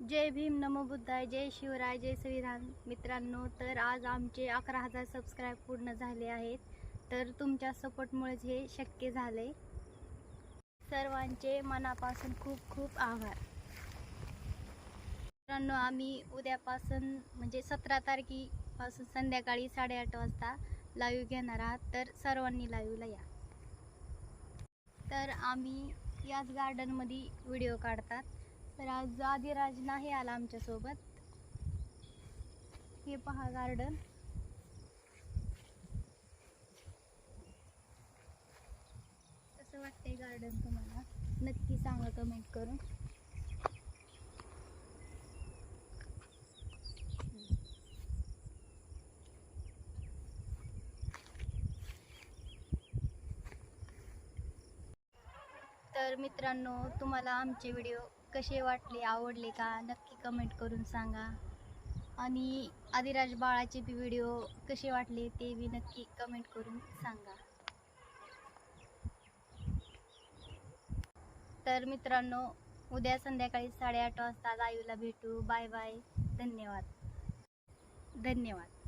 जय भीम नमो बुद्धाय जय शिवराय जय संविधान मित्रांनो तर आज आमचे अकरा हजार सबस्क्राईब पूर्ण झाले आहेत. तर तुमच्या सपोर्टमुळेच हे शक्य झाले. सर्वांचे मनापासून खूप खूप आभार. मित्रांनो आम्ही उद्यापासून म्हणजे सतरा तारखेपासून संध्याकाळी साडेआठ वाजता लाईव्ह घेणार आहात. तर सर्वांनी लाईव्हला या. तर आम्ही याच गार्डनमध्ये व्हिडिओ काढतात. तर आज आदिराज नाही आला आमच्यासोबत. हे पहा गार्डन कसं वाटतंय गार्डन तुम्हाला? नक्की सांगा कमेंट करून. तर मित्रांनो तुम्हाला आमचे व्हिडिओ कसे वाटले आवडले का? नक्की कमेंट करून सांगा. आणि आदिराज बाळाचे बी व्हिडिओ कसे वाटले ते बी नक्की कमेंट करून सांगा. तर मित्रांनो उद्या संध्याकाळी साडेआठ वाजता लाईव्हला भेटू. बाय बाय धन्यवाद. धन्यवाद.